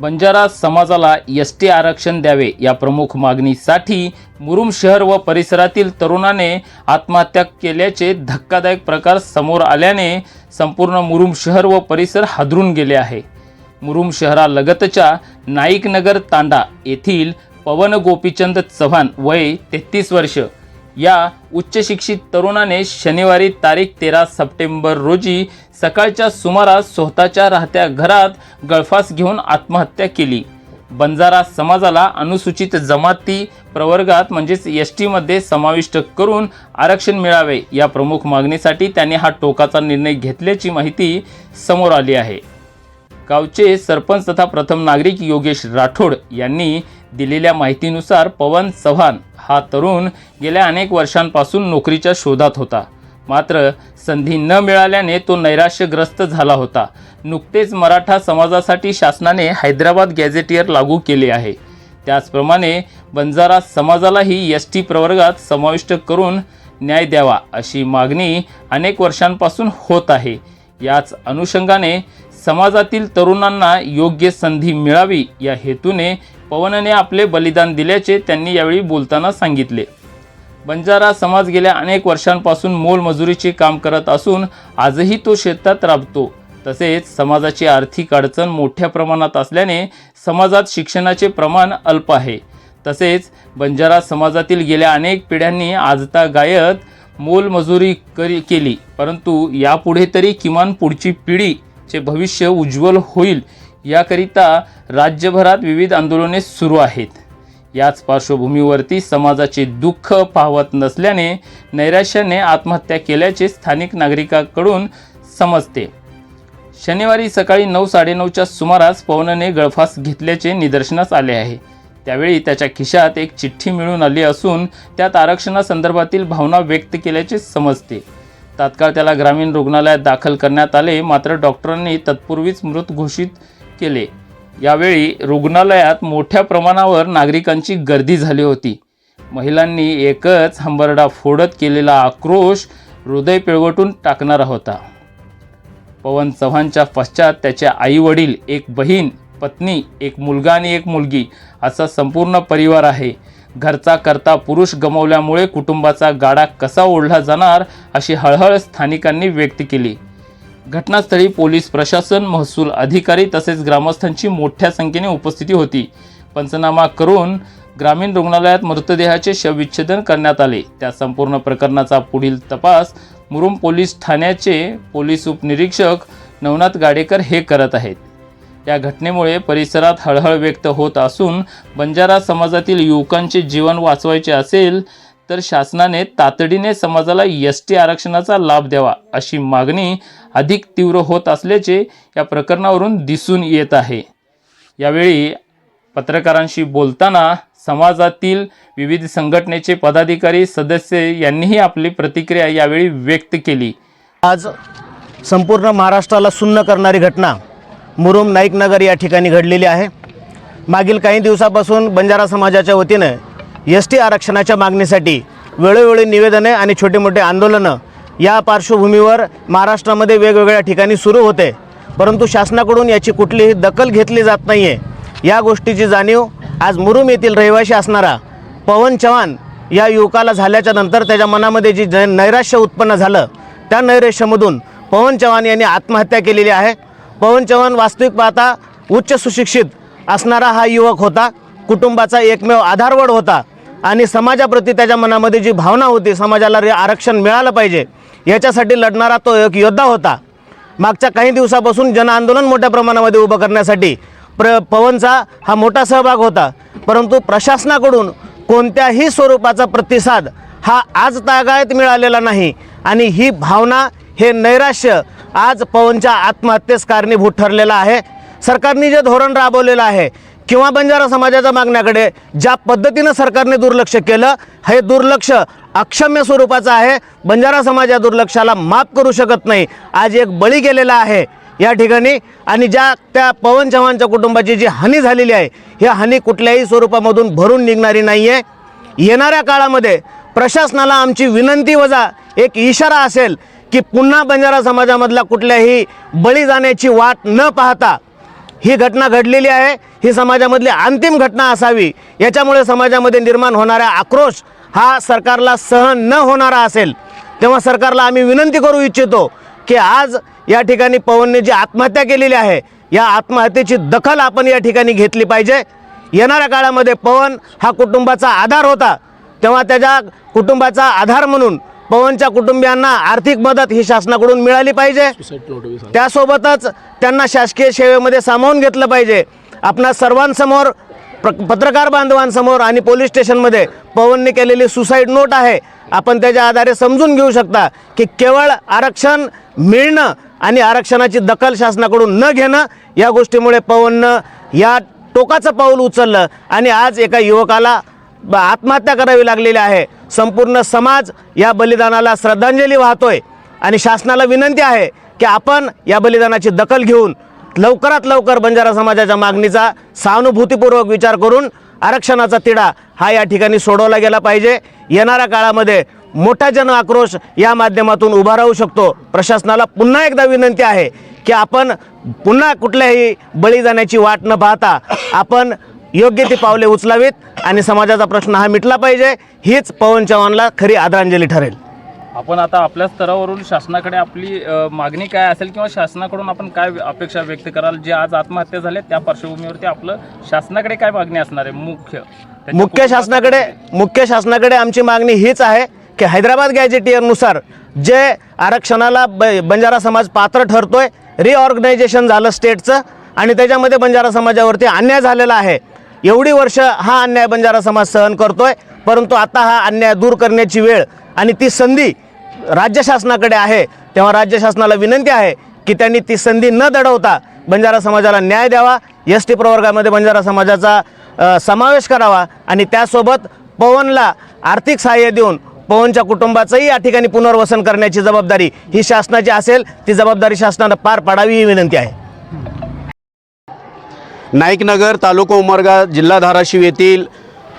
बंजारा समाजाला S T आरक्षण द्यावे या प्रमुख मागणीसाठी मुरुम शहर व परिसरातील तरुणाने आत्महत्या केल्याचे धक्कादायक प्रकार समोर आल्याने संपूर्ण मुरुम शहर व परिसर हादरून गेले आहे. मुरुम शहरालगतच्या नाईकनगर तांडा येथील पवन गोपीचंद चव्हाण वय तेहतीस वर्ष. या उच्च शिक्षित तरुणाने शनिवारी तारीख तेरा सप्टेंबर रोजी सकाळच्या सुमारास स्वतःच्या राहत्या घरात गळफास घेऊन आत्महत्या केली. बंजारा समाजाला अनुसूचित जमाती प्रवर्गात म्हणजेच एस टीमध्ये समाविष्ट करून आरक्षण मिळावे या प्रमुख मागणीसाठी त्यांनी हा टोकाचा निर्णय घेतल्याची माहिती समोर आली आहे. गावचे सरपंच तथा प्रथम नागरिक योगेश राठोड यांनी दिलेल्या माहितीनुसार पवन चव्हाण हा तरुण गेल्या अनेक वर्षांपासून नोकरीच्या शोधात होता. मात्र संधी न मिळाल्याने तो नैराश्यग्रस्त झाला होता. नुकतेच मराठा समाजासाठी शासनाने हैदराबाद गॅझेटियर लागू केले आहे. त्याचप्रमाणे बंजारा समाजालाही एस टी प्रवर्गात समाविष्ट करून न्याय द्यावा अशी मागणी अनेक वर्षांपासून होत आहे. याच अनुषंगाने समाजातील तरुणांना योग्य संधी मिळावी या हेतूने पवनने आपले बलिदान दिल्याचे त्यांनी यावेळी बोलताना सांगितले. बंजारा समाज गेल्या अनेक वर्षांपासून मोलमजुरीचे काम करत असून आजही तो शेतात राबतो. तसेच समाजाची आर्थिक अडचण मोठ्या प्रमाणात असल्याने समाजात शिक्षणाचे प्रमाण अल्प आहे. तसेच बंजारा समाजातील गेल्या अनेक पिढ्यांनी आजता गायत मोलमजुरी करी केली. परंतु यापुढे तरी किमान पुढची पिढी चे भविष्य उज्ज्वल होईल याकरिता राज्यभरात विविध आंदोलने सुरू आहेत. याच पार्श्वभूमीवरती समाजाचे दुःख पाहवत नसल्याने नैराश्याने आत्महत्या केल्याचे स्थानिक नागरिकांकडून समजते. शनिवारी सकाळी नऊ साडेनऊच्या सुमारास पवनने गळफास घेतल्याचे निदर्शनास आले आहे. त्यावेळी त्याच्या खिशात एक चिठ्ठी मिळून आली असून त्यात आरक्षणासंदर्भातील भावना व्यक्त केल्याचे समजते. तात्काळ त्याला ग्रामीण रुग्णालयात दाखल करण्यात आले. मात्र डॉक्टरांनी तत्पूर्वीच मृत घोषित केले. यावेळी रुग्णालयात मोठ्या प्रमाणावर नागरिकांची गर्दी झाली होती. महिलांनी एकच हंबरडा फोडत केलेला आक्रोश हृदय पिळवटून टाकणारा होता. पवन चव्हाणच्या पश्चात त्याचे आई वडील एक बहीण पत्नी एक मुलगा आणि एक मुलगी असा संपूर्ण परिवार आहे. घरचा करता पुरुष गमावल्यामुळे कुटुंबाचा गाडा कसा ओढला जाणार अशी हळहळ स्थानिकांनी व्यक्त केली. घटनास्थळी पोलीस प्रशासन महसूल अधिकारी तसेच ग्रामस्थांची मोठ्या संख्येने उपस्थिती होती. पंचनामा करून ग्रामीण रुग्णालयात मृतदेहाचे शवविच्छेदन करण्यात आले. त्या संपूर्ण प्रकरणाचा पुढील तपास मुरुम पोलीस ठाण्याचे पोलीस उपनिरीक्षक नवनाथ गाडेकर हे करत आहेत. या घटनेमुळे परिसरात हळहळ व्यक्त होत असून बंजारा समाजातील युवकांचे जीवन वाचवायचे असेल तर शासनाने तातडीने समाजाला एस टी आरक्षणाचा लाभ द्यावा अशी मागणी अधिक तीव्र होत असल्याचे या प्रकरणावरून दिसून येत आहे. यावेळी पत्रकारांशी बोलताना समाजातील विविध संघटनेचे पदाधिकारी सदस्य यांनीही आपली प्रतिक्रिया यावेळी व्यक्त केली. आज संपूर्ण महाराष्ट्राला सुन्न करणारी घटना मुरुम नाईकनगर या ठिकाणी घडलेली आहे. मागील काही दिवसापासून बंजारा समाजाच्या वतीनं एस टी आरक्षणाच्या मागणीसाठी वेळोवेळी निवेदने आणि छोटे मोठे आंदोलनं या पार्श्वभूमीवर महाराष्ट्रामध्ये वेगवेगळ्या ठिकाणी सुरू होते. परंतु शासनाकडून याची कुठलीही दखल घेतली जात नाही आहे या गोष्टीची जाणीव आज मुरुम येथील रहिवाशी असणारा पवन चव्हाण या युवकाला झाल्याच्यानंतर त्याच्या मनामध्ये जी न नैराश्य उत्पन्न झालं त्या नैराश्यामधून पवन चव्हाण यांनी आत्महत्या केलेली आहे. पवन चव्हाण वास्तविक पाहता उच्च सुशिक्षित असणारा हा युवक होता. कुटुंबाचा एकमेव आधारवड होता. आणि समाजाप्रती त्याच्या मनामध्ये जी भावना होती समाजाला रे आरक्षण मिळालं पाहिजे याच्यासाठी लढणारा तो एक योद्धा होता. मागच्या काही दिवसापासून जनआंदोलन मोठ्या प्रमाणामध्ये उभं करण्यासाठी प्र पवनचा हा मोठा सहभाग होता. परंतु प्रशासनाकडून कोणत्याही स्वरूपाचा प्रतिसाद हा आज तागायत मिळालेला नाही. आणि ही भावना हे नैराश्य आज पवनच्या आत्महत्येस कारणीभूत ठरलेलं आहे. सरकारने जे धोरण राबवलेलं आहे किंवा बंजारा समाजाच्या मागण्याकडे ज्या पद्धतीनं सरकारने दुर्लक्ष केलं हे दुर्लक्ष अक्षम्य स्वरूपाचं आहे. बंजारा समाज या दुर्लक्षाला माफ करू शकत नाही. आज एक बळी गेलेला आहे या ठिकाणी. आणि ज्या त्या पवन चव्हाणच्या कुटुंबाची जी हानी झालेली आहे ही हानी कुठल्याही स्वरूपामधून भरून निघणारी नाही आहे येणाऱ्या काळामध्ये प्रशासनाला आमची विनंती वजा एक इशारा असेल की पुन्हा बंजारा समाजामधला कुठल्याही बळी जाण्याची वाट न पाहता ही घटना घडलेली आहे. ही समाजामधली अंतिम घटना असावी. याच्यामुळे समाजामध्ये निर्माण होणारा आक्रोश हा सरकारला सहन न होणारा असेल. तेव्हा सरकारला आम्ही विनंती करू इच्छितो की आज या ठिकाणी पवनने जी आत्महत्या केलेली आहे या आत्महत्येची दखल आपण या ठिकाणी घेतली पाहिजे. येणाऱ्या काळामध्ये पवन हा कुटुंबाचा आधार होता. तेव्हा त्याच्या कुटुंबाचा आधार म्हणून पवनच्या कुटुंबियांना आर्थिक मदत ही शासनाकडून मिळाली पाहिजे. त्यासोबतच त्यांना शासकीय सेवेमध्ये सामावून घेतलं पाहिजे. आपणा सर्वांसमोर प्र पत्रकार बांधवांसमोर आणि पोलीस स्टेशनमध्ये पवनने केलेली सुसाईड नोट आहे. आपण त्याच्या आधारे समजून घेऊ शकता की केवळ आरक्षण मिळणं आणि आरक्षणाची दखल शासनाकडून न घेणं या गोष्टीमुळे पवननं या टोकाचं पाऊल उचललं आणि आज एका युवकाला आत्महत्या करावी लागलेली आहे. संपूर्ण समाज या बलिदानाला श्रद्धांजली वाहतोय. आणि शासनाला विनंती आहे की आपण या बलिदानाची दखल घेऊन लवकरात लवकर बंजारा समाजाच्या मागणीचा सहानुभूतीपूर्वक विचार करून आरक्षणाचा तिढा हा या ठिकाणी सोडवला गेला पाहिजे. येणाऱ्या काळामध्ये मोठा जन आक्रोश या माध्यमातून उभा राहू शकतो. प्रशासनाला पुन्हा एकदा विनंती आहे की आपण पुन्हा कुठल्याही बळी जाण्याची वाट न पाहता आपण योग्य ती पावले उचलावीत आणि समाजाचा प्रश्न हा मिटला पाहिजे. हीच पवन चव्हाणला खरी आदरांजली ठरेल. आपण आता आपल्या स्तरावरून शासनाकडे आपली अ, मागणी काय असेल किंवा शासनाकडून आपण काय अपेक्षा व्यक्त कराल? जे आज आत्महत्या झाल्या त्या पार्श्वभूमीवरती आपलं शासनाकडे काय मागणी असणार आहे? मुख्य. त्याच्या मुख्य शासनाकडे मुख्य शासनाकडे आमची मागणी हीच आहे की हैदराबाद गॅजेटियरनुसार जे आरक्षणाला ब बंजारा समाज पात्र ठरतोय रिऑर्गनायझेशन झालं स्टेटचं आणि त्याच्यामध्ये बंजारा समाजावरती अन्याय झालेला आहे. एवढी वर्ष हा अन्याय बंजारा समाज सहन करतोय परंतु आता हा अन्याय दूर करण्याची वेळ आणि ती संधी राज्य शासनाकडे आहे. तेव्हा राज्य शासनाला विनंती आहे की त्यांनी ती संधी न दडवता बंजारा समाजाला न्याय द्यावा एस टी प्रवर्गामध्ये बंजारा समाजाचा समावेश करावा आणि त्यासोबत पवनला आर्थिक सहाय्य देऊन पवनच्या कुटुंबाचंही या ठिकाणी पुनर्वसन करण्याची जबाबदारी ही शासनाची असेल ती जबाबदारी शासनानं पार पाडावी ही विनंती आहे. नाईकनगर तालुका उमरगा जिल्हा धाराशिव येथील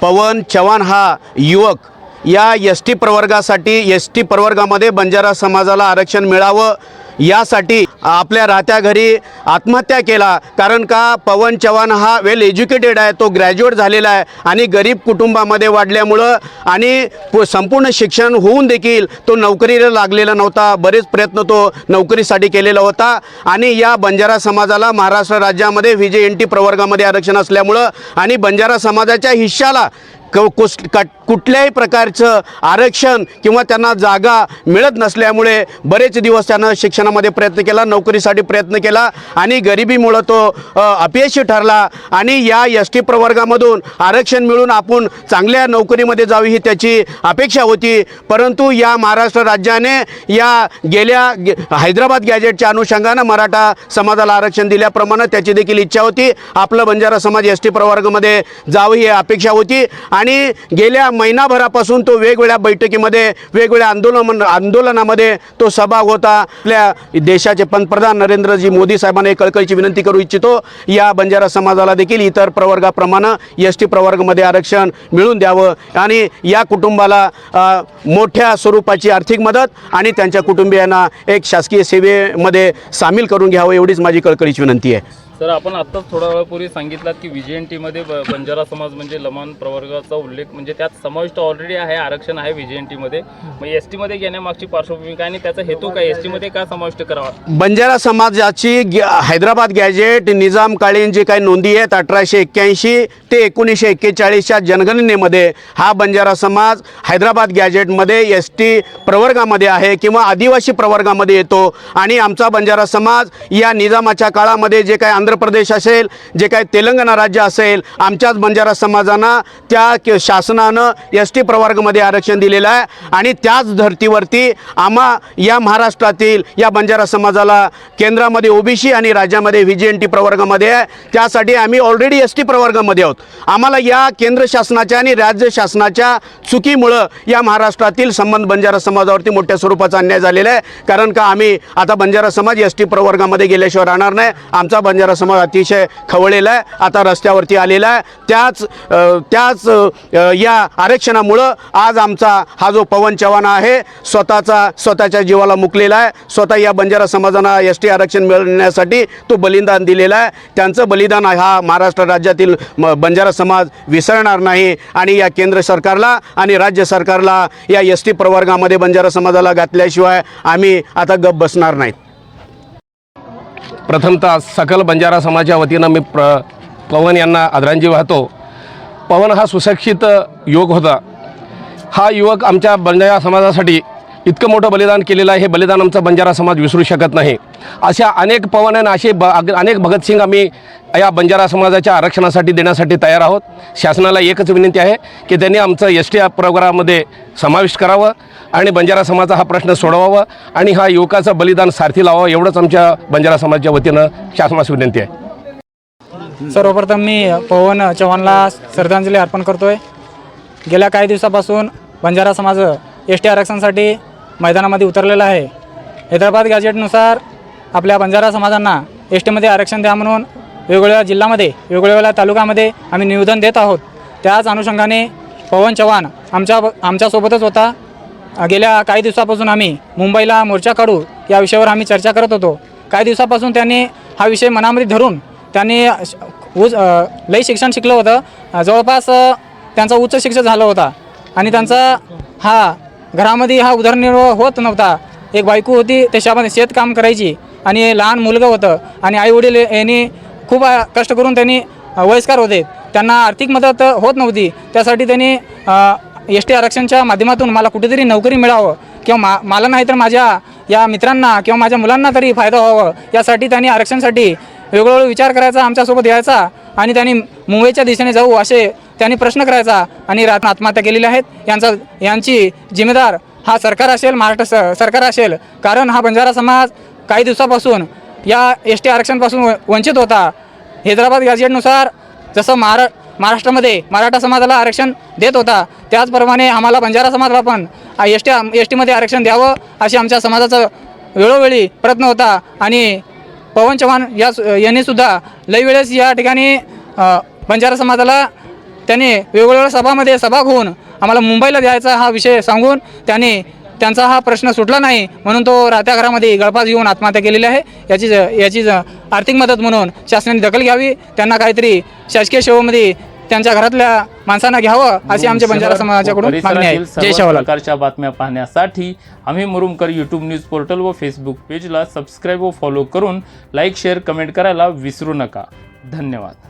पवन चव्हाण हा युवक या एस टी प्रवर्गासाठी एस टी प्रवर्गामध्ये बंजारा समाजाला आरक्षण मिळावं. यासाठी आपल्या राहत्या घरी आत्महत्या केला. कारण का पवन चव्हाण हा वेल एज्युकेटेड आहे तो ग्रॅज्युएट झालेला आहे आणि गरीब कुटुंबामध्ये वाढल्यामुळं आणि संपूर्ण शिक्षण होऊन देखील तो नोकरीला लागलेला नव्हता. बरेच प्रयत्न तो नोकरीसाठी केलेला होता. आणि या बंजारा समाजाला महाराष्ट्र राज्यामध्ये व्ही जे एन टी प्रवर्गामध्ये आरक्षण असल्यामुळं आणि बंजारा समाजाच्या हिश्श्याला क कुस कट कुठल्याही प्रकारचं आरक्षण किंवा त्यांना जागा मिळत नसल्यामुळे बरेच दिवस त्यानं शिक्षणामध्ये प्रयत्न केला नोकरीसाठी प्रयत्न केला आणि गरिबीमुळं तो अपयशी ठरला आणि या एस टी प्रवर्गामधून आरक्षण मिळून आपण चांगल्या नोकरीमध्ये जावी ही त्याची अपेक्षा होती. परंतु या महाराष्ट्र राज्याने या गेल्या गे हैदराबाद गॅजेटच्या अनुषंगानं मराठा समाजाला आरक्षण दिल्याप्रमाणे त्याची देखील इच्छा होती. आपलं बंजारा समाज एस टी प्रवर्गामध्ये जावं ही अपेक्षा होती आणि गेल्या महिनाभरापासून तो वेगवेगळ्या बैठकीमध्ये वेगवेगळ्या आंदोलन आंदोलनामध्ये तो सहभाग होता. आपल्या देशाचे पंतप्रधान नरेंद्रजी मोदी साहेबांना एक कळकळीची विनंती करू इच्छितो या बंजारा समाजाला देखील इतर प्रवर्गाप्रमाणे एस टी प्रवर्गामध्ये आरक्षण मिळून द्यावं आणि या कुटुंबाला मोठ्या स्वरूपाची आर्थिक मदत आणि त्यांच्या कुटुंबियांना एक शासकीय सेवेमध्ये सामील करून घ्यावं एवढीच माझी कळकळीची विनंती आहे. सर आपण आत्ताच थोड्या वेळापूर्वी सांगितलात की व्ही ब- बंजारा समाज म्हणजे लमान प्रवर्गाचा उल्लेख म्हणजे त्यात समाविष्ट ऑलरेडी आहे आरक्षण आहे व्ही मग एस टीमध्ये घेण्यामागची पार्श्वभूमी काय आणि त्याचा हेतू काय? एस टीमध्ये का समाविष्ट करावा? बंजारा समाजाची ग हैदराबाद गॅजेट निजाम कालीन जे काही नोंदी आहेत अठराशे एक्क्याऐंशी ते एकोणीसशे एक्केचाळीसच्या जनगणनेमध्ये हा बंजारा समाज हैदराबाद गॅजेटमध्ये एस टी प्रवर्गामध्ये आहे किंवा आदिवासी प्रवर्गामध्ये येतो. आणि आमचा बंजारा समाज या निजामाच्या काळामध्ये जे काही आंध्र प्रदेश असेल जे काही तेलंगणा राज्य असेल आमच्याच बंजारा समाजांना त्या के- शासनानं एस टी प्रवर्गामध्ये आरक्षण दिलेलं आहे. आणि त्याच धर्तीवरती आम्हा या महाराष्ट्रातील या बंजारा समाजाला केंद्रामध्ये ओबीसी आणि राज्यामध्ये व्ही जी एन टी प्रवर्गामध्ये आहे. त्यासाठी आम्ही ऑलरेडी एस टी प्रवर्गामध्ये आहोत. आम्हाला या केंद्र शासनाच्या आणि राज्य शासनाच्या चुकीमुळं या महाराष्ट्रातील संबंध बंजारा समाजावरती मोठ्या स्वरूपाचा अन्याय झालेला आहे. कारण का आम्ही आता बंजारा समाज एस टी प्रवर्गामध्ये गेल्याशिवाय राहणार नाही. आमचा बंजारा समाज अतिशय खवळलेला आहे. आता रस्त्यावरती आलेला आहे. त्याच त्याच या आरक्षणामुळं आज आमचा हा जो पवन चव्हाण आहे स्वतःचा स्वतःच्या जीवाला मुकलेला आहे. स्वतः या बंजारा समाजांना एस टी आरक्षण मिळवण्यासाठी तो बलिदान दिलेला आहे. त्यांचं बलिदान हा महाराष्ट्र राज्यातील म- बंजारा समाज विसरणार नाही आणि या केंद्र सरकारला आणि राज्य सरकारला या एस टी प्रवर्गामध्ये बंजारा समाजाला घातल्याशिवाय आम्ही आता गप बसणार नाहीत. प्रथमतः सकल बंजारा समाजाच्या वतीनं मी प्र पवन यांना आदरांजली वाहतो. पवन हा सुशिक्षित युवक होता. हा युवक आमच्या बंजारा समाजासाठी इतकं मोठं बलिदान केलेलं आहे. हे बलिदान आमचा बंजारा समाज विसरू शकत नाही. अशा अनेक पवन असे ब अग- अनेक भगतसिंग आम्ही या बंजारा समाजाच्या आरक्षणासाठी देण्यासाठी तयार आहोत. शासनाला एकच विनंती आहे की त्यांनी आमचं एस टी प्रोग्राममध्ये समाविष्ट करावं आणि बंजारा समाजाचा हा प्रश्न सोडवावा आणि हा युवकाचं बलिदान सारथी लावावं एवढंच आमच्या बंजारा समाजाच्या वतीनं शासनास विनंती आहे. सर्वप्रथम मी पवन चव्हाणला श्रद्धांजली अर्पण करतोय. गेल्या काही दिवसापासून बंजारा समाज एस टी आरक्षणासाठी मैदानामध्ये उतरलेला आहे. हैदराबाद गॅजेटनुसार आपल्या बंजारा समाजांना एस टीमध्ये आरक्षण द्या म्हणून वेगवेगळ्या जिल्ह्यामध्ये वेगवेगळ्या तालुक्यामध्ये आम्ही निवेदन देत आहोत. त्याच अनुषंगाने पवन चव्हाण आमच्या आमच्यासोबतच होता. गेल्या काही दिवसापासून आम्ही मुंबईला मोर्चा काढू या विषयावर आम्ही चर्चा करत होतो. काही दिवसापासून त्यांनी हा विषय मनामध्ये धरून त्यांनी उज उच लई शिक्षण शिकलं होतं. जवळपास त्यांचा उच्च शिक्षण झालं होता. आणि त्यांचा हा घरामध्ये हा उदरनिर्वाह होत नव्हता. एक बायको होती त्याच्यामध्ये शेतकाम करायची आणि लहान मुलगा होतं आणि आईवडील यांनी खूप कष्ट करून त्यांनी वयस्कार होते. त्यांना आर्थिक मदत होत नव्हती. त्यासाठी त्यांनी एस टी आरक्षणच्या माध्यमातून मला कुठेतरी नोकरी मिळावं किंवा मा मला नाही तर माझ्या या मित्रांना किंवा माझ्या मुलांना तरी फायदा व्हावं. यासाठी त्यांनी आरक्षणासाठी वेगवेगळे विचार करायचा आमच्यासोबत यायचा आणि त्यांनी मुंबईच्या दिशेने जाऊ असे त्यांनी प्रश्न करायचा आणि रात आत्महत्या केलेल्या आहेत. यांचा यांची जिम्मेदार हा सरकार असेल महाराष्ट्र स सरकार असेल. कारण हा बंजारा समाज काही दिवसापासून या एस टी आरक्षणपासून व- वंचित होता. हैदराबाद गॅजेटनुसार जसं महारा महाराष्ट्रामध्ये मराठा समाजाला आरक्षण देत होता त्याचप्रमाणे आम्हाला बंजारा समाजाला पण एस टी एस टीमध्ये आरक्षण द्यावं अशी आमच्या समाजाचा वेळोवेळी प्रयत्न होता. आणि पवन चव्हाण या यांनीसुद्धा लई वेळेस या ठिकाणी बंजारा समाजाला त्यांनी वेगवेगळ्या सभामध्ये सभा घेऊन आम्हाला मुंबईला द्यायचा हा विषय सांगून त्यांनी त्यांचा हा प्रश्न सुटला नाही म्हणून तो राहत्या घरामध्ये गळफास घेऊन आत्महत्या केलेली आहे. याची याची आर्थिक मदत म्हणून शासनाने दखल घ्यावी. त्यांना काहीतरी शासकीय सेवेमध्ये त्यांच्या घरातल्या माणसांना घ्यावं अशी आमच्या बंजारा समाजाकडून मागणी आहे. जय प्रकारच्या बातम्या पाहण्यासाठी आम्ही मुरुमकर यूट्यूब न्यूज पोर्टल व फेसबुक पेजला सबस्क्राईब व फॉलो करून लाईक शेअर कमेंट करायला विसरू नका. धन्यवाद.